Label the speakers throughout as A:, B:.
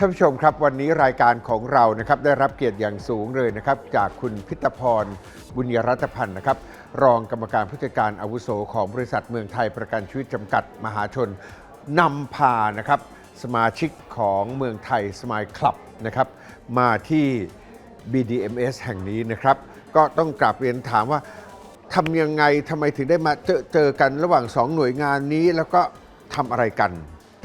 A: ท่านผู้ชมครับวันนี้รายการของเรานะครับได้รับเกียรติอย่างสูงเลยนะครับ จากคุณพิตพรบุญยรัตพันธ์นะครับ รองกรรมการผู้จัดการอาวุโสของบริษัทเมืองไทยประกันชีวิตจำกัดมหาชนนำพานะครับ สมาชิกของเมืองไทยสมายคลับนะครับ มาที่ BDMS แห่งนี้นะครับ ก็ต้องกราบเรียนถามว่าทำยังไงทำไมถึงได้มาเจอเจอกันระหว่างสองหน่วยงานนี้แล้วก็ทำอะไรกัน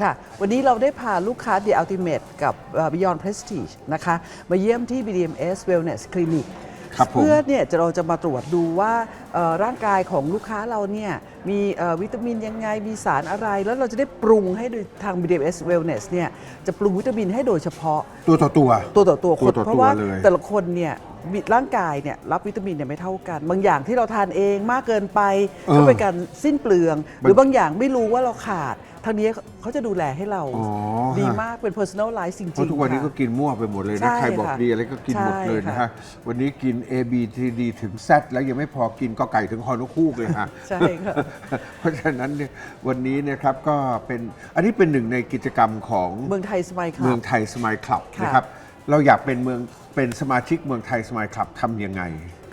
B: ค่ะ วันนี้เราได้พาลูกค้า The Ultimate กับเอ่อ Beyond Prestige นะคะ มาเยี่ยมที่ BDMS Wellness Clinic
A: ครับผม
B: เพื่อเนี่ยจะเราจะมาตรวจดูว่าเอ่อ ร่างกายของลูกค้าเราเนี่ยมีเอ่อวิตามินยังไงมีสารอะไร แล้วเราจะได้ปรุงให้โดยทาง BDMS Wellness เนี่ยจะปรุงวิตามินให้โดยเฉพาะ
A: ตัวต่อตัว
B: ตัวต่อตัวค
A: ตัวนต่อตัว
B: เพราะว่า
A: เลย
B: แต่ละคนเนี่ยมีร่างกายเนี่ยรับวิตามินเนี่ยไม่เท่ากัน บางอย่างที่เราทานเองมากเกินไป
A: เออ
B: ก็เป็นการสิ้นเปลือง หรือบา
A: ง
B: บางอย่างไม่รู้ว่าเราขาดทางนี้เขาจะดูแลให้เรา
A: อ๋อ
B: ดี
A: ฮะ
B: มากเป็น personalize จริงๆ
A: เพราะทุกวันนี้ก็
B: ค่ะ
A: กินมั่วไปหมดเลย
B: ใช่
A: นะใครบอก
B: ค่ะ
A: ดีอะไรก็กินหมดเลยนะ
B: ใช่
A: ฮะ
B: ค่ะ
A: วันนี้กิน A B T D ถึง Z แล้วยังไม่พอกินก็ไก่ถึงฮอนกคูกเลยฮะ
B: ใช่ค่ะ
A: เพราะฉะนั้นเนี่ยวันนี้เนะครับก็เป็นอันนี้เป็นหนึ่งในกิจกรรมของ
B: เมืองไทยสมัยครั
A: เมืองไทยสมายคลับ
B: ค่ะ
A: นะครับ เราอยากเป็นเมืองเป็นสมาชิกเมืองไทยสมายคลับทำยังไง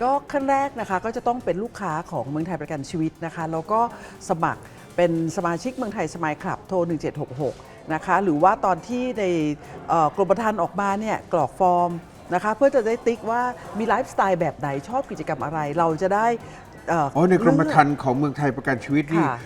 B: ก็ขั้นแรกนะคะก็จะต้องเป็นลูกค้าของเมืองไทยประกันชีวิตนะคะ แล้วก็สมัครเป็นสมาชิกเมืองไทยสมัยคลับโทร 1766 นะคะ หรือว่าตอนที่ในเอ่อกรมธรรม์ออกมาเนี่ยกรอกฟอร์ม นะคะเพื่อจะได้ติ๊กว่ามีไลฟ์สไตล์แบบไหนชอบกิจกรรมอะไร เราจะได้เอ๋
A: อในกรมธรรม์ของเมืองไทยประกันชีวิตนี่
B: ค่ะ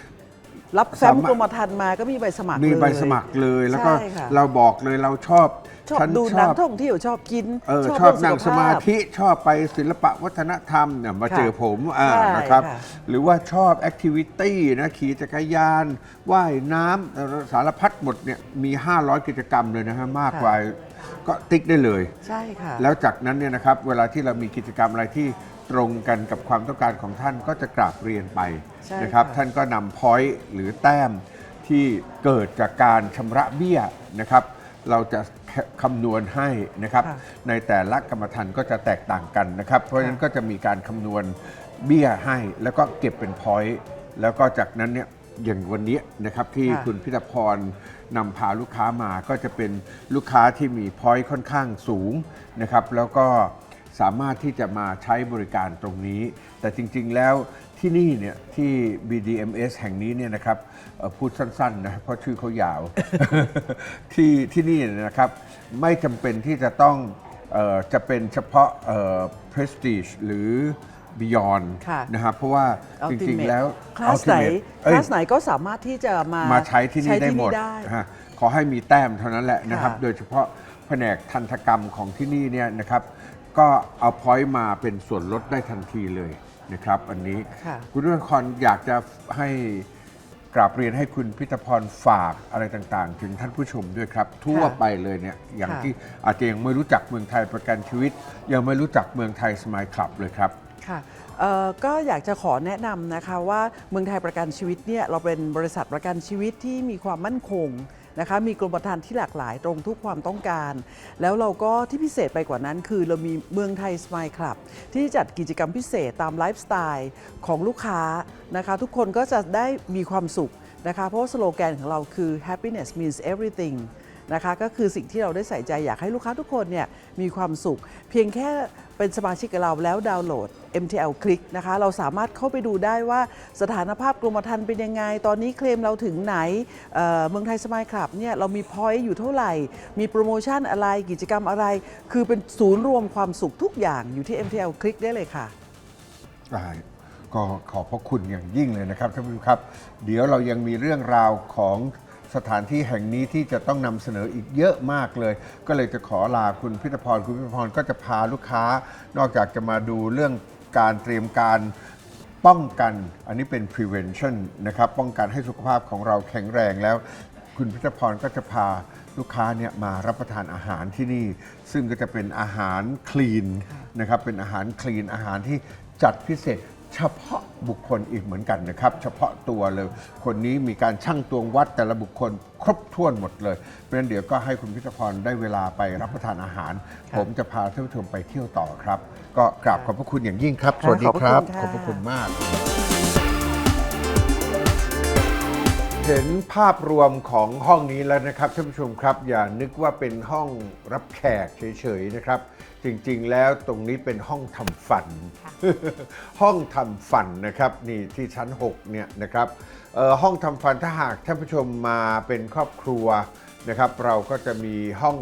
B: รับแฟ้ม
A: สามารถ
B: กรมธรรม์มาก็มีใบสมัคร
A: มี
B: เลย
A: ใบสมัครเลยแล้วก็
B: ใช่ค่ะ
A: เราบอกเลยเราชอบ
B: ชอบ
A: ฉัน
B: ดู
A: ช
B: หนั
A: องบ
B: ท่องเที่ยวชอบกิน
A: เออชอบ
B: เรื่
A: นั่ง
B: ข
A: ส
B: ภพ
A: มาธิ ชอบไปศิลปะวัฒนธรรมเนี่ยมา
B: ค่ะ
A: เจอผมอ่า
B: ใช่
A: นะครับ
B: ค่ะ
A: หรือว่าชอบแอคทิวิตี้นะขี่จักรยาน ว่ายน้ำเอ่อสารพัดหมดเนี่ยมี 500 กิจกรรมเลยนะฮะมากกว่า ก็ติ๊กได้เลย
B: ใช่ค่ะ
A: แล้วจากนั้นเนี่ยนะครับเวลาที่เรามีกิจกรรมอะไรที่ตรงกันกับความต้องการของท่านก็จะกราบเรียนไป
B: ใช่
A: นะครับ
B: ค่ะ
A: ท่านก็นำพอยต์หรือแต้มที่เกิดจากการชำระเบี้ยนะครับ เราจะคำนวณให้นะครับ
B: ค่ะ
A: ในแต่ละกรรมธรรม์ก็จะแตกต่างกันนะครับ เพราะฉะนั้นก็จะมีการคำนวณเบี้ยให้ แล้วก็เก็บเป็นพอยต์แล้วก็จากนั้นเนี่ย อย่างวันนี้นะครับที่
B: ค่ะ
A: คุณพิธพรนำพาลูกค้ามาก็จะเป็นลูกค้าที่มีพอยต์ค่อนข้างสูงนะครับแล้วก็สามารถที่จะมาใช้บริการตรงนี้ แต่จริงๆแล้วที่นี่เนี่ยที่ BDMS แห่งนี้เนี่ยนะครับเอ่อพูดสั้นๆนะเพราะชื่อเขายาว ที่ที่นี่เนี่ยนะครับไม่จำเป็นที่จะต้อง เออจะเป็นเฉพาะเอ่อ Prestige หรือ Beyond
B: ค่ะ
A: นะครับเพราะว่าจริงๆแล้ว
B: คลาสไหน
A: Ultimate
B: ค
A: เอ้ย
B: ลาสไหนก็สามารถที่จะมา
A: มาใช้ที่นี่ได้หมด
B: ได้
A: ฮะขอให้มีแต้มเท่านั้นแหละนะครับ
B: ค่ะ
A: โดยเฉพาะแผนกทันตกรรมของที่นี่เนี่ยนะครับ ก็เอาพอยต์มาเป็นส่วนลดได้ทันทีเลยนะครับ อันนี้
B: ค่ะ
A: คุณรุ่นครอยากจะให้กราบเรียนให้คุณพิธพรฝากอะไรต่างๆ ถึงท่านผู้ชมด้วยครับ ทั่วไปเลยเนี่ยอย่าง
B: ค่ะ
A: ที่อาจจะยังไม่รู้จักเมืองไทยประกันชีวิต ยังไม่รู้จักเมืองไทยสมายคลับเลยครับ
B: ค่ะก็อยากจะขอแนะนำนะคะว่าเมืองไทยประกันชีวิตเนี่ยเราเป็นบริษัทประกันชีวิตที่มีความมั่นคงนะคะมีกรมธรรม์ที่หลากหลายตรงทุกความต้องการ แล้วเราก็ที่พิเศษไปกว่านั้น คือเรามีเมืองไทยสม i l คลับที่จัดกิจกรรมพิเศษตามไลฟ์สไตล์ของลูกค้านะคะทุกคนก็จะได้มีความสุขนะคะเพราะสโลแกนของเราคือ happiness means everything นะคะก็คือสิ่งที่เราได้ใส่ใจอยากให้ลูกค้าทุกคนเนี่ยมีความสุข เพียงแค่เป็นสมาชิกกับเราแล้วดาวน์โหลด MTL คลิกนะคะเราสามารถเข้าไปดูได้ว่าสถานภาพกรมธรรม์เป็นยังไง ตอนนี้เคลมเราถึงไหนเเมืองไทยสมายคลับเนี่ยเรามีพอยต์อยู่เท่าไหร่ มีโปรโมชั่นอะไรกิจกรรมอะไร คือเป็นศูนย์รวมความสุขทุกอย่างอยู่ที่ MTL คลิกได้เลยค่ะ
A: ได้ก็ขอบพระคุณอย่างยิ่งเลยนะครับท่านผู้ชมครับ เดี๋ยวเรายังมีเรื่องราวของ สถานที่แห่งนี้ที่จะต้องนำเสนออีกเยอะมากเลย ก็เลยจะขอลาคุณพิธพรคุณพิธพรก็จะพาลูกค้า นอกจากจะมาดูเรื่องการเตรียมการป้องกัน อันนี้เป็น prevention นะครับ ป้องกันให้สุขภาพของเราแข็งแรงแล้ว คุณพิธพรก็จะพาลูกค้าเนี่ยมารับประทานอาหารที่นี่ ซึ่งก็จะเป็นอาหารคลีนนะครับ เป็นอาหารคลีนอาหารที่จัดพิเศษ เฉพาะบุคคลอีกเหมือนกันนะครับ เฉพาะตัวเลย คนนี้มีการชั่งตวงวัดแต่ละบุคคลครบถ้วนหมดเลยเพราะฉะนั้นเดี๋ยวก็ให้คุณพิธพรได้เวลาไปรับประทานอาหาร ผมจะพาท่านผู้ชมไปเที่ยวต่อครับ ก็กราบขอบพระคุณอย่างยิ่งครับสวัสดีครับ
B: ข
A: ข
B: อ
A: อ
B: บบพ
A: พ
B: ระ
A: ระ
B: คุ
A: คุณณ
B: ค่ะ
A: มากเห็นภาพรวมของห้องนี้แล้วนะครับท่านผู้ชมครับ อย่านึกว่าเป็นห้องรับแขกเฉยๆนะครับ จริงๆ แล้วตรงนี้เป็นห้องทำฟัน ห้องทำฟันนะครับนี่ที่ชั้น 6 เนี่ยนะครับเอ่อห้องทำฟันถ้าหากท่านผู้ชมมาเป็นครอบครัวนะครับ เราก็จะมีห้อง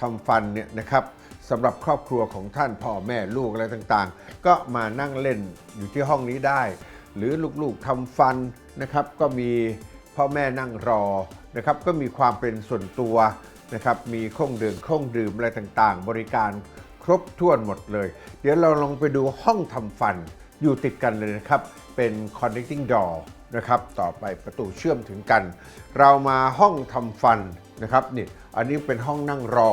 A: ทำฟันเนี่ยนะครับสำหรับครอบครัวของท่านพ่อแม่ลูกอะไรต่างๆ ก็มานั่งเล่นอยู่ที่ห้องนี้ได้ หรือลูกๆทำฟันนะครับ ก็มีพ่อแม่นั่งรอนะครับ ก็มีความเป็นส่วนตัวนะครับ มีเครื่องดื่มเครื่องดื่มอะไรต่างๆ บริการ ครบถ้วนหมดเลย เดี๋ยวเราลองไปดูห้องทำฟันอยู่ติดกันเลยนะครับ เป็น connecting door นะครับ ต่อไปประตูเชื่อมถึงกัน เรามาห้องทำฟันนะครับนี่อันนี้เป็นห้องนั่งรอ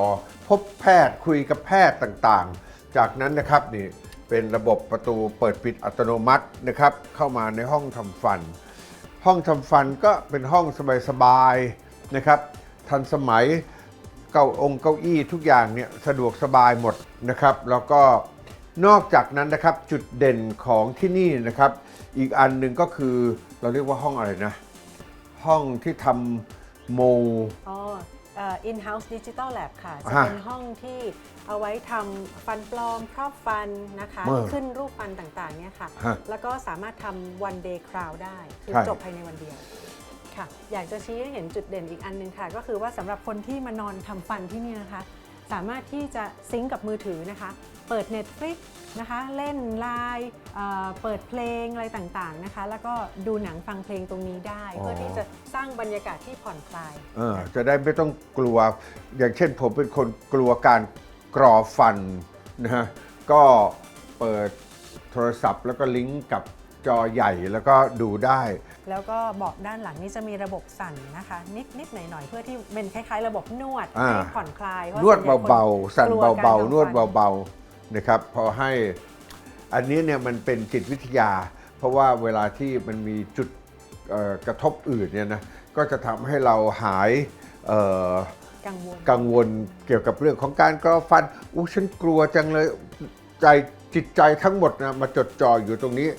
A: พบแพทย์คุยกับแพทย์ต่างๆ จากนั้นนะครับนี่เป็นระบบประตูเปิดปิดอัตโนมัตินะครับ เข้ามาในห้องทำฟัน ห้องทำฟันก็เป็นห้องสบายๆนะครับ ทันสมัย เก้าองค์เก้าอี้ทุกอย่างเนี่ยสะดวกสบายหมดนะครับ แล้วก็นอกจากนั้นนะครับจุดเด่นของที่นี่นะครับ อีกอันหนึ่งก็คือเราเรียกว่าห้องอะไรนะ ห้องที่ทำโม
C: อ๋อเอ่อ in-house digital lab ค่ะ จะ
A: ฮะ
C: เป็นห้องที่เอาไว้ทำฟันปลอมครอบฟันนะคะ
A: เออ
C: ขึ้นรูปฟันต่างๆเนี่ยค่ะ
A: ฮะ
C: แล้วก็สามารถทำ one day crown ได้ คือ
A: ใช่
C: จบภายในวันเดียว ค่ะ อยากจะชี้ให้เห็นจุดเด่นอีกอันหนึงค่ะ ก็คือว่าสำหรับคนที่มานอนทำฟันที่นี่นะคะ สามารถที่จะซิงก์กับมือถือนะคะ เปิด Netflix นะคะ เล่นไลน์เอ่อเปิดเพลงอะไรต่างๆนะคะ แล้วก็ดูหนังฟังเพลงตรงนี้ได้
A: อ๋อ
C: เพื่อที่จะสร้างบรรยากาศที่ผ่อนคลาย
A: เออจะได้ไม่ต้องกลัว อย่างเช่นผมเป็นคนกลัวการกรอฟันนะฮะก็เปิดโทรศัพท์แล้วก็ลิงก์กับ จอใหญ่แล้วก็ดูได้
C: แล้วก็เบาะด้านหลังนี่จะมีระบบสั่นนะคะ นิดนิดหน่อยหน่อยๆเพื่อที่เป็นคล้ายๆ ระบบนวด
A: อ่า
C: ให้ผ่อนคลายพระ
A: นวด
C: ส่ใหญ่คน
A: เบาๆ สั่น
C: กลัวกร
A: เบา
C: ทำ
A: ๆนวด
C: ฟั
A: เบาๆนะครับ พอให้อันนี้เนี่ยมันเป็นจิตวิทยา เพราะว่าเวลาที่มันมีจุดเอ่อกระทบอื่นเนี่ยนะก็จะทำให้เราหายเอ่อ
C: กังวล
A: กังวลเกี่ยวกับเรื่องของการกรอฟันอู้ฉันกลัวจังเลยใจจิตใจทั้งหมดนะมาจดจ่ออยู่ตรงนี้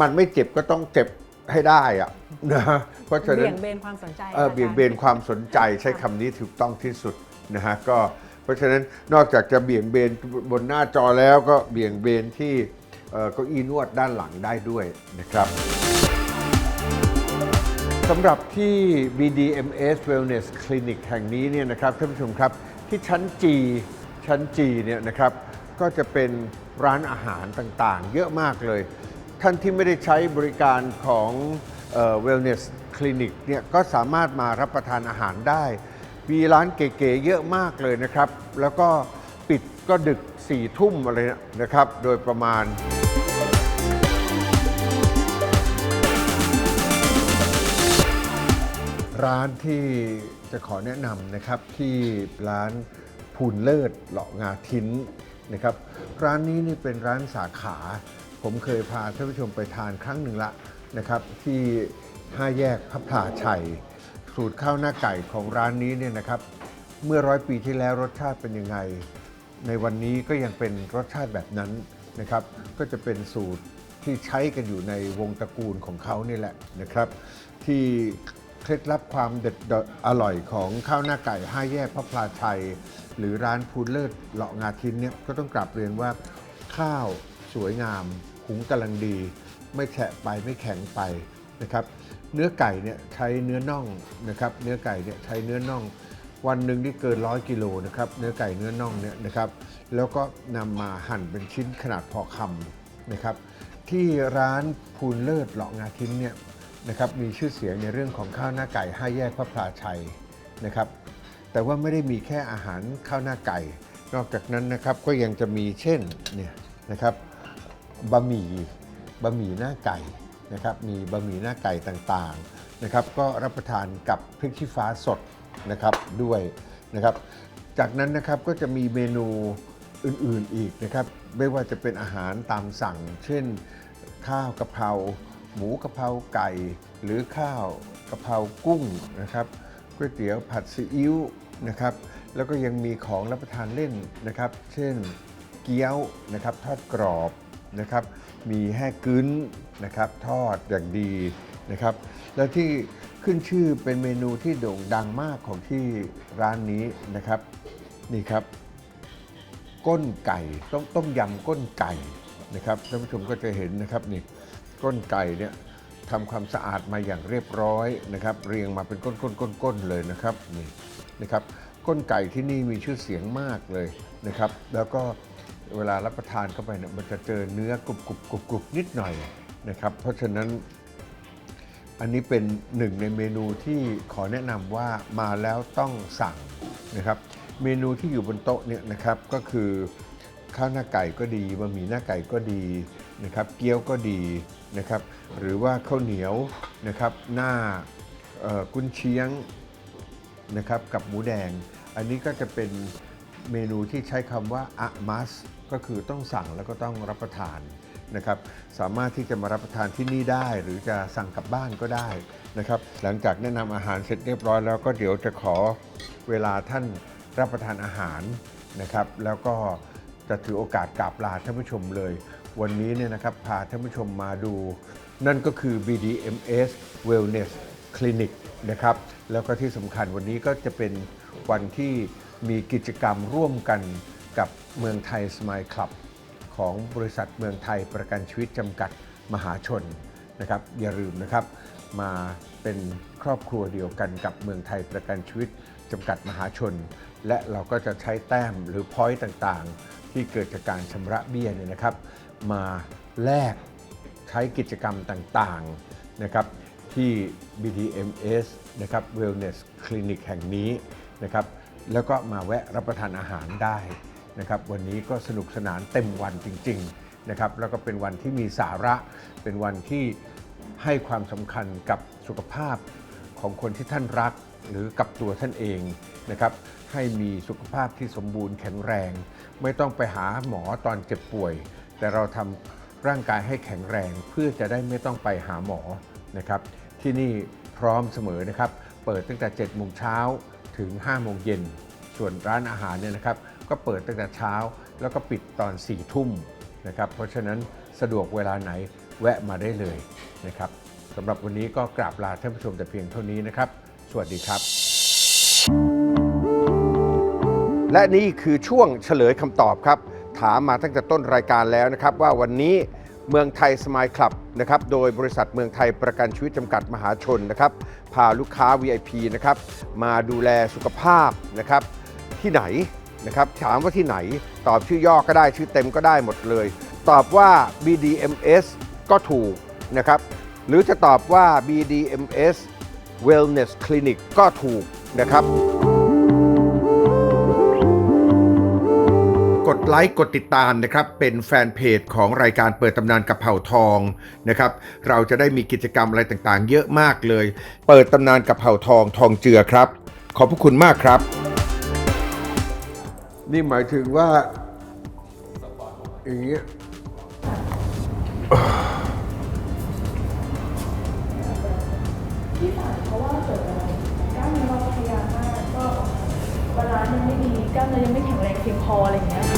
A: มันไม่เจ็บก็ต้องเจ็บให้ได้อะนะเพราะฉะนั้
C: เบี่
A: น
C: ยงเบนความสนใจ
A: เออ
C: ค่ะ
A: เบี่ยง
C: อาจาร
A: เบนความสนใจใช้คำนี้ถูกต้องที่สุดนะฮะก็เพราะฉะนั้นนอกจากจะเบี่ยงเบนบนหน้าจอแล้วก็เบี่ยงเบนที่เอ่อเก้าอี้นวดด้านหลังได้ด้วยนะครับสำหรับที่ BDMS Wellness Clinic แห่งนี้เนี่ยนะครับท่านผู้ชมครับที่ชั้น G ชั้น G เนี่ยนะครับก็จะเป็นร้านอาหารต่างๆ เยอะมากเลย ท่านที่ไม่ได้ใช้บริการของเอ่อ Wellness Clinic เนี่ยก็สามารถมารับประทานอาหารได้ มีร้านเก๋ๆเยอะมากเลยนะครับ แล้วก็ปิดก็ดึก4ี่ทุ่มอะไรนะครับ โดยประมาณ ร้านที่จะขอแนะนำนะครับที่ร้านพูนเลิศเลาะงาทิ้นนะครับ ร้านนี้นี่เป็นร้านสาขา ผมเคยพาท่านผู้ชมไปทานครั้งหนึ่งละนะครับ ที่ห้าแยกพระพลาชัย สูตรข้าวหน้าไก่ของร้านนี้เนี่ยนะครับ เมื่อร้อยปีที่แล้วรสชาติเป็นยังไง ในวันนี้ก็ยังเป็นรสชาติแบบนั้นนะครับ ก็จะเป็นสูตรที่ใช้กันอยู่ในวงตระกูลของเขานี่แหละนะครับ ที่เคล็ดลับความเด็ดดอร่อยของข้าวหน้าไก่ห้าแยกพระพลาชัย หรือร้านพูนเลิศเลาะงาทินเนี่ยก็ต้องกลับเรียนว่าข้าวสวยงาม หุงกำลังดี ไม่แฉะไปไม่แข็งไปนะครับ เนื้อไก่เนี่ยใช้เนื้อน่องนะครับ เนื้อไก่เนี่ยใช้เนื้อน่อง วันหนึ่งที่เกินร้อยกิโลนะครับ เนื้อไก่เนื้อน่องเนี่ยนะครับ แล้วก็นำมาหั่นเป็นชิ้นขนาดพอคำนะครับ ที่ร้านพูนเลิศเลาะงาทิ้นเนี่ยนะครับมีชื่อเสียงในเรื่องของข้าวหน้าไก่ห้าแยกพระพลาชัยนะครับ แต่ว่าไม่ได้มีแค่อาหารข้าวหน้าไก่ นอกจากนั้นนะครับก็ยังจะมีเช่นเนี่ยนะครับ บะหมี่บะหมี่หน้าไก่นะครับมีบะหมี่หน้าไก่ต่างๆนะครับก็รับประทานกับพริกชี้ฟ้าสดนะครับด้วยนะครับจากนั้นนะครับก็จะมีเมนูอื่นๆอีกนะครับไม่ว่าจะเป็นอาหารตามสั่ง เช่น ข้าวกะเพราหมูกะเพราไก่ หรือข้าวกะเพรากุ้งนะครับก๋วยเตี๋ยวผัดซีอิ๊วนะครับแล้วก็ยังมีของรับประทานเล่นนะครับ เช่นเกี๊ยวนะครับทอดกรอบ นะครับ มีแห้กึ้นนะครับทอดอย่างดีนะครับ แล้วที่ขึ้นชื่อเป็นเมนูที่โด่งดังมากของที่ร้านนี้นะครับ นี่ครับ ก้นไก่ต้มต้มยำก้นไก่นะครับท่านผู้ชมก็จะเห็นนะครับนี่ก้นไก่เนี่ยทำความสะอาดมาอย่างเรียบร้อยนะครับ เรียงมาเป็นก้นๆๆๆเลยนะครับนี่นะครับ ก้นไก่ที่นี่มีชื่อเสียงมากเลยนะครับ แล้วก็ เวลารับประทานเข้าไปเนี่ยมันจะเจอเนื้อกรุบกรุบกรุบกรุบนิดหน่อยนะครับ เพราะฉะนั้นอันนี้เป็นหนึ่งในเมนูที่ขอแนะนำว่ามาแล้วต้องสั่งนะครับ เมนูที่อยู่บนโต๊ะเนี่ยนะครับก็คือข้าวหน้าไก่ก็ดีบะหมี่หน้าไก่ก็ดีนะครับ เกี๊ยวก็ดีนะครับ หรือว่าข้าวเหนียวนะครับ หน้ากุนเชียงนะครับกับหมูแดง อันนี้ก็จะเป็น เมนูที่ใช้คำว่าอะมัสก็คือต้องสั่งแล้วก็ต้องรับประทานนะครับสามารถที่จะมารับประทานที่นี่ได้ หรือจะสั่งกลับบ้านก็ได้นะครับหลังจากแนะนำอาหารเสร็จเรียบร้อยแล้วก็เดี๋ยวจะขอเวลาท่านรับประทานอาหารนะครับแล้วก็จะถือโอกาสกราบลาท่านผู้ชมเลย วันนี้เนี่ยนะครับพาท่านผู้ชมมาดู นั่นก็คือ BDMS Wellness Clinic นะครับแล้วก็ที่สำคัญวันนี้ก็จะเป็นวันที่ มีกิจกรรมร่วมกันกับเมืองไทยสม l ยคลับ ของบริษัทเมืองไทยประกันชีวิตจำกัดมหาชนนะครับอย่าลืมนะครับ มาเป็นครอบครัวเดียวกันกับเมืองไทยประกันชีวิตจำกัดมหาชน และเราก็จะใช้แต้มหรือพอยต์ต่างๆ ที่เกิดจากการชำระเบี้ยเนี่ยนะครับ มาแลกใช้กิจกรรมต่างๆนะครับที่ BDMS นะครับ Wellness Clinic แห่งนี้นะครับ แล้วก็มาแวะรับประทานอาหารได้นะครับวันนี้ก็สนุกสนานเต็มวันจริงๆนะครับแล้วก็เป็นวันที่มีสาระ เป็นวันที่ให้ความสำคัญกับสุขภาพของคนที่ท่านรักหรือกับตัวท่านเองนะครับให้มีสุขภาพที่สมบูรณ์แข็งแรง ไม่ต้องไปหาหมอตอนเจ็บป่วย แต่เราทำร่างกายให้แข็งแรง เพื่อจะได้ไม่ต้องไปหาหมอนะครับที่นี่พร้อมเสมอนะครับ เปิดตั้งแต่7โมงเช้า ถึง5โมงเย็น ส่วนร้านอาหารเนี่ยนะครับก็เปิดตั้งแต่เช้า แล้วก็ปิดตอน4ทุ่มนะครับเพราะฉะนั้นสะดวกเวลาไหนแวะมาได้เลยนะครับสำหรับวันนี้ก็กราบลาท่านผู้ชมแต่เพียงเท่านี้นะครับ สวัสดีครับ และนี่คือช่วงเฉลยคำตอบครับ ถามมาตั้งแต่ต้นรายการแล้วนะครับ ว่าวันนี้ เมืองไทยสม l ยคลับนะครับโดยบริษัทเมืองไทยประกันชีวิตจำกัดมหาชนนะครับพาลูกค้า VIP นะครับมาดูแลสุขภาพนะครับที่ไหนนะครับถามว่าที่ไหน ตอบชื่อย่อก็ได้ชื่อเต็มก็ได้หมดเลย ตอบว่า BDMS ก็ถูกนะครับหรือจะตอบว่า BDMS Wellness Clinic ก็ถูกนะครับ ไลค์กดติดตามนะครับเป็นแฟนเพจของรายการเปิดตำนานกับเผ่าทองนะครับเราจะได้มีกิจกรรมอะไรต่างๆ เยอะมากเลย เปิดตำนานกับเผ่าทองทองเจือครับ ขอบพระคุณมากครับ นี่หมายถึงว่าอย่างเงี้ย
D: ที่สามเพราะว่าเกิดอะไรกล้ามเนื้อเราพยายามมากก็บาลานซ์ยังไม่ดีกล้ามเนื้อยังไม่แข็งแรงเพียงพออะไรอย่างเงี้ยค่ะ